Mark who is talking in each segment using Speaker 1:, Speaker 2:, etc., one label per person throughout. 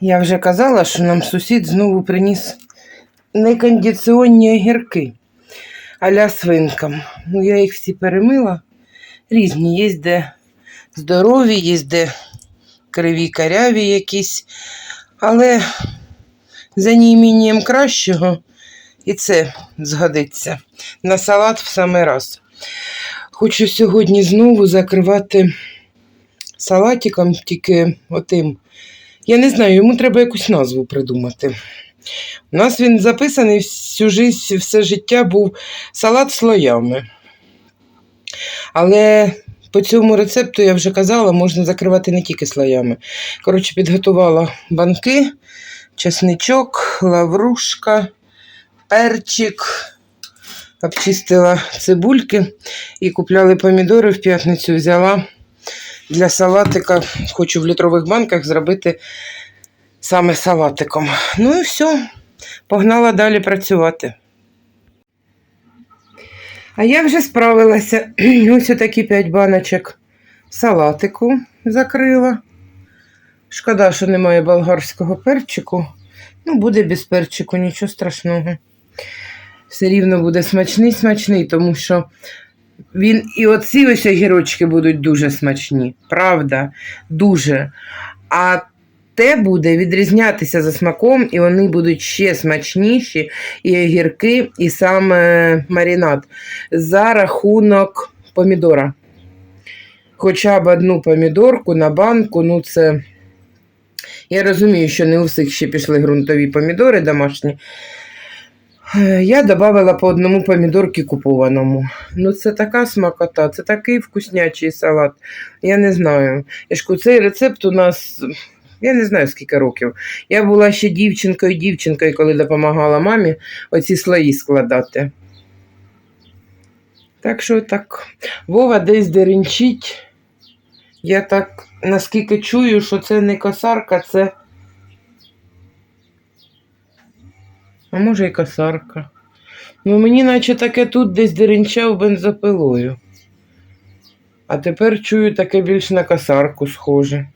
Speaker 1: Я вже казала, що нам сусід знову приніс некондиціонні огірки а-ля свинкам. Ну, я їх всі перемила. Різні, є де здорові, є де криві каряві якісь. Але за неімінням кращого і це згодиться. На салат в самий раз. Хочу сьогодні знову закривати салатиком, тільки отим. Я не знаю, йому треба якусь назву придумати. У нас він записаний всю життя, все життя був салат слоями. Але по цьому рецепту я вже казала, можна закривати не тільки слоями. Коротше, підготувала банки, чесничок, лаврушка, перчик, обчистила цибульки і купляли помідори в п'ятницю, взяла для салатика, хочу в літрових банках зробити саме салатиком. Ну і все, погнала далі працювати. А я вже справилася. Ось такі 5 баночок салатику закрила. Шкода, що немає болгарського перчику. Ну, буде без перчику, нічого страшного. Все рівно буде смачний, смачний, тому що він і оці ось огірочки будуть дуже смачні. Правда, дуже. А те буде відрізнятися за смаком, і вони будуть ще смачніші, і огірки, і саме маринад за рахунок помідора. Хоча б одну помідорку на банку, ну це. Я розумію, що не у всіх ще пішли ґрунтові помідори домашні. Е, Я додавала по одному помідорки купованому. Ну, це така смакота, це такий вкуснячий салат. Я не знаю. Я ж цей рецепт у нас, я не знаю скільки років. Я була ще дівчинкою, дівчинкою, коли допомагала мамі оці слої складати. Так що так, Вова десь деренчить. Я так наскільки чую, що це не косарка, це. А може і косарка. Ну, мені наче таке тут десь деренчав бензопилою. А тепер чую таке більш на косарку схоже.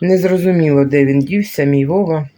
Speaker 1: Незрозуміло, де він дівся, мій Вова.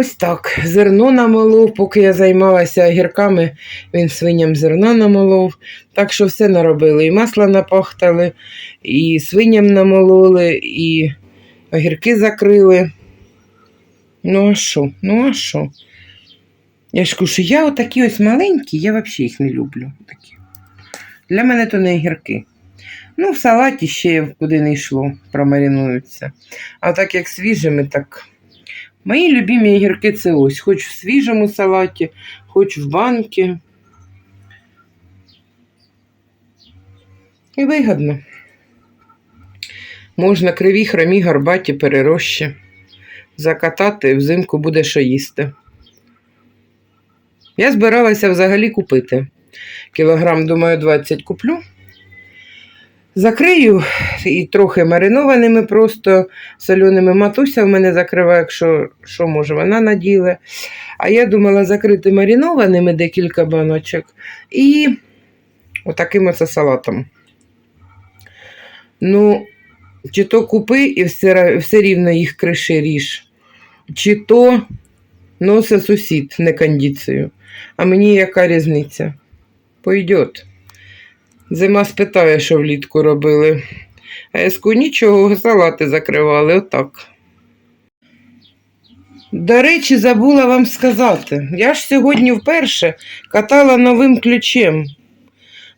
Speaker 1: Ось так. Зерно намолов, поки я займалася огірками, він свиням зерна намолов. Так що все наробили. І масло напахтали, і свиням намололи, і огірки закрили. Ну, а що? Ну, а що? Я ж кажу, що я отакі ось маленькі, я взагалі їх не люблю. Такі. Для мене то не огірки. Ну, в салаті ще куди не йшло, промаринуються. А так як свіжими, так. Мої любимі огірки це ось. Хоч в свіжому салаті, хоч в банки. І вигодно. Можна криві, хромі, горбаті, перерощі. Закатати взимку буде що їсти. Я збиралася взагалі купити. Кілограм, думаю, 20 куплю. Закрию і трохи маринованими, просто соленими матуся в мене закриває, якщо що може, вона наділе. А я думала закрити маринованими декілька баночок і отаким оце салатом. Ну, чи то купи і все, все рівно їх криши ріж, чи то носить сусід не кондицію. А мені яка різниця? Пойдет. Зима спитає, що влітку робили. А я скажу, нічого, салати закривали, отак. До речі, забула вам сказати. Я ж сьогодні вперше катала новим ключем.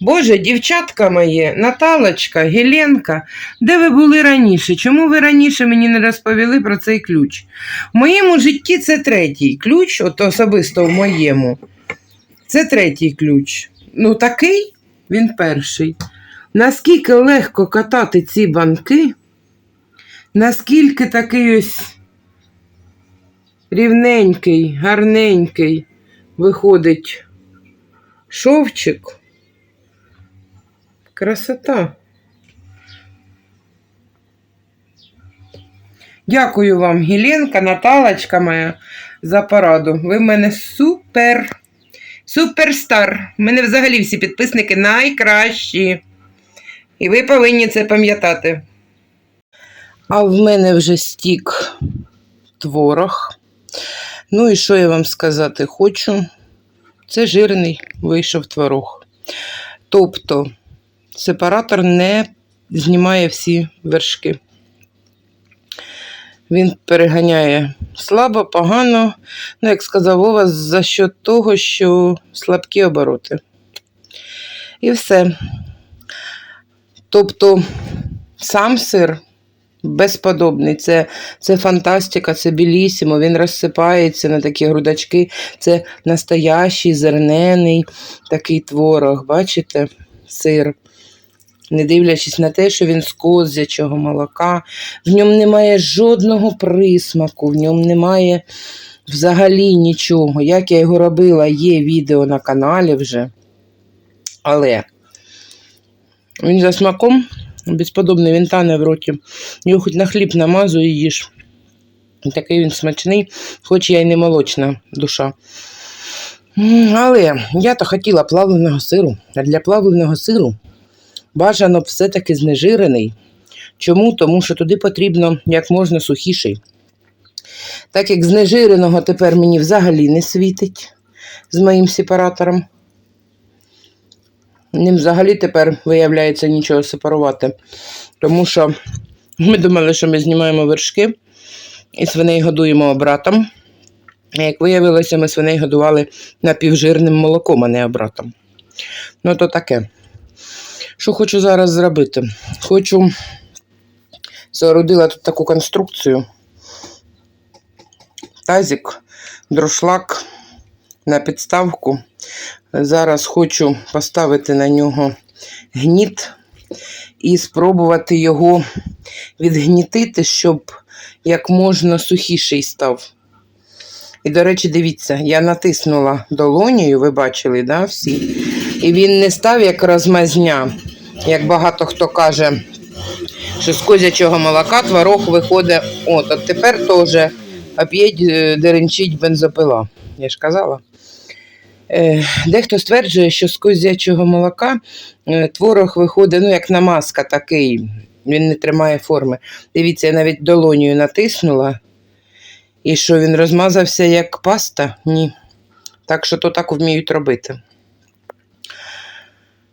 Speaker 1: Боже, дівчатка моє, Наталочка, Геленка, де ви були раніше? Чому ви раніше мені не розповіли про цей ключ? В моєму житті це третій ключ, от особисто в моєму. Це третій ключ. Ну, такий він перший. Наскільки легко катати ці банки, наскільки такий ось рівненький, гарненький виходить шовчик. Красота. Дякую вам, Гіленка, Наталочка моя, за пораду. Ви в мене супер. Суперстар. У мене взагалі всі підписники найкращі. І ви повинні це пам'ятати. А в мене вже стік творог. Ну і що я вам сказати хочу? Це жирний вийшов творог. Тобто сепаратор не знімає всі вершки. Він переганяє слабо, погано, ну, як сказав Вова, за що того, що слабкі обороти. І все. Тобто сам сир безподобний. Це, це фантастика, це білісімо, він розсипається на такі грудачки. Це настоящий зернений такий творог. Бачите, сир. Не дивлячись на те, що він з козячого молока, в ньому немає жодного присмаку, в ньому немає взагалі нічого. Як я його робила, є відео на каналі вже. Але він за смаком безподобний, він тане в роті. Його хоч на хліб намазу і їж. Такий він смачний, хоч я й не молочна душа. Але я то хотіла плавленого сиру. А для плавленого сиру бажано все-таки знежирений. Чому? Тому що туди потрібно як можна сухіший. Так як знежиреного тепер мені взагалі не світить з моїм сепаратором. Ним взагалі тепер виявляється нічого сепарувати. Тому що ми думали, що ми знімаємо вершки і свиней годуємо обратом. А як виявилося, ми свиней годували напівжирним молоком, а не обратом. Ну, то таке. Що хочу зараз зробити? Хочу соорудила тут таку конструкцію. Тазик, дрошлак на підставку. Зараз хочу поставити на нього гніт і спробувати його відгнітити, щоб як можна сухіший став. І, до речі, дивіться, я натиснула долонію, ви бачили, да, всі? І він не став як розмазня, як багато хто каже, що з козячого молока творог виходить. От, от тепер теж оп'єть е, деренчить бензопила. Я ж казала. Е, Дехто стверджує, що з козячого молока е, творог виходить, ну, як намазка такий, він не тримає форми. Дивіться, я навіть долонію натиснула. І що він розмазався як паста? Ні. Так що то так вміють робити.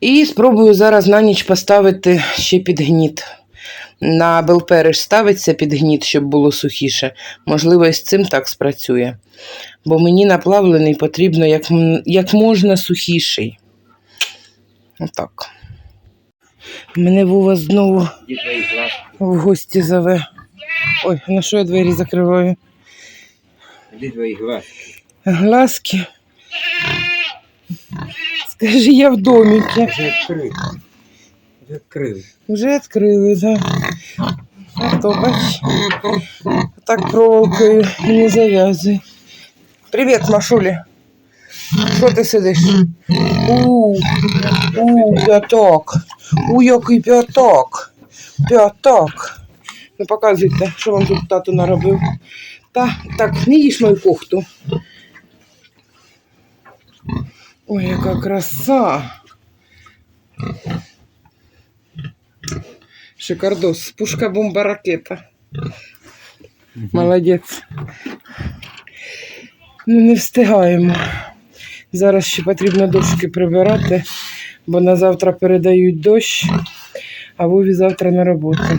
Speaker 1: І спробую зараз на ніч поставити ще під гніт. На белпериш ставиться під гніт, щоб було сухіше. Можливо, і з цим так спрацює. Бо мені наплавлений потрібно як, як можна сухіший. Отак. Мене Вова знову в гості зове. Ой, на що я двері закриваю?
Speaker 2: Где твои глазки?
Speaker 1: Глазки. Скажи, я в домике.
Speaker 2: Уже открыл. Уже открыл.
Speaker 1: Вже відкрили, да. А то бач. Так проволокою і не зав'язуй. Привіт, Машулі. Що ти сидиш? У, у, п'ятак. У, який п'ятак. П'ятак. Ну, показуйте, що вам тут тату наробив. Та, так, не їж мою кухту. Ой, яка краса. Шикардос. Пушка бомба ракета. Молодець. Ну, не встигаємо. Зараз ще потрібно дошки прибирати, бо на завтра передають дощ, а Вові завтра на роботу.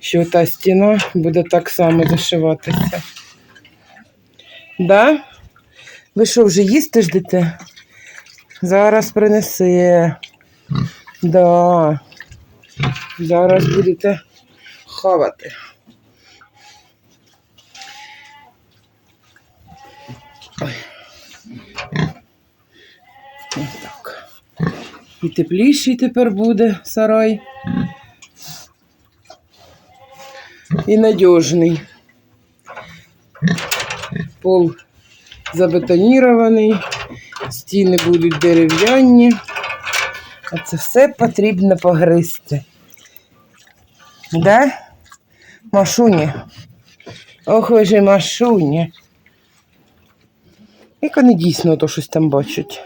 Speaker 1: Що та стіна буде так само зашиватися. Да? Ви що, вже їсти ждете? Зараз принесе. Да. Зараз будете хавати. Так. І тепліший тепер буде сарай. І надіжний. Пол забетонірований, стіни будуть дерев'яні. А це все потрібно погризти. Да? Машуні. Ох, ви ж і Машуні. Як вони дійсно то щось там бачать.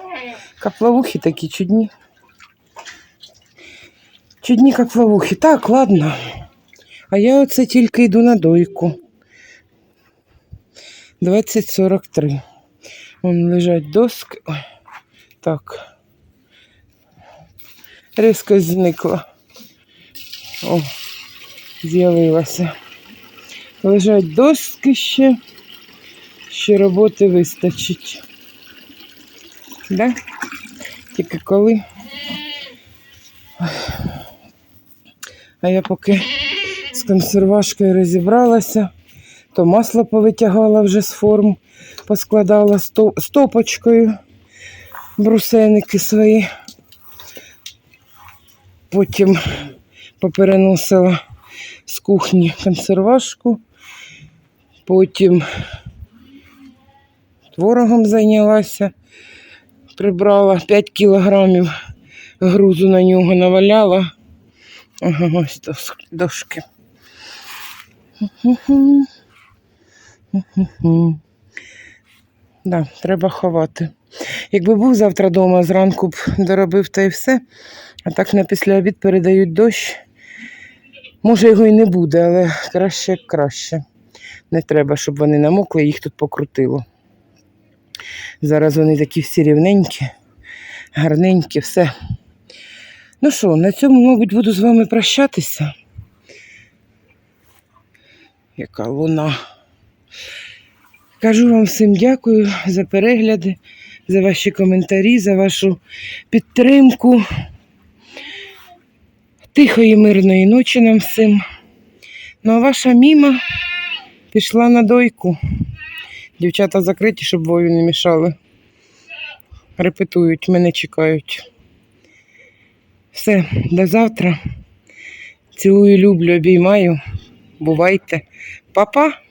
Speaker 1: Каплавухи такі чудні. Чудні каплавухи. Так, ладно. А я оце тільки йду на дойку. 2043. Вон лежать доски. Ой, так. Різко зникла. О, з'явилася. Лежать доски ще. Ще роботи вистачить. Да? Тільки коли. А я поки з консервашкою розібралася, то масло повитягала вже з форм, поскладала стопочкою брусеники свої. Потім попереносила з кухні консервашку, потім творогом зайнялася, прибрала 5 кілограмів грузу на нього наваляла. Ага, ось дошки. Ху-ху-ху. Ху-ху-ху. Да, треба ховати. Якби був завтра вдома, зранку б доробив та й все. А так на після обід передають дощ. Може, його і не буде, але краще як краще. Не треба, щоб вони намокли, їх тут покрутило. Зараз вони такі всі рівненькі, гарненькі, все. Ну що, на цьому, мабуть, буду з вами прощатися. Яка луна. Кажу вам всім дякую за перегляди, за ваші коментарі, за вашу підтримку. Тихої, мирної ночі нам всім. Ну а ваша міма пішла на дойку. Дівчата закриті, щоб бою не мішали. Репетують, мене чекають. Все, до завтра. Цілую, люблю, обіймаю. Бувайте. Па-па!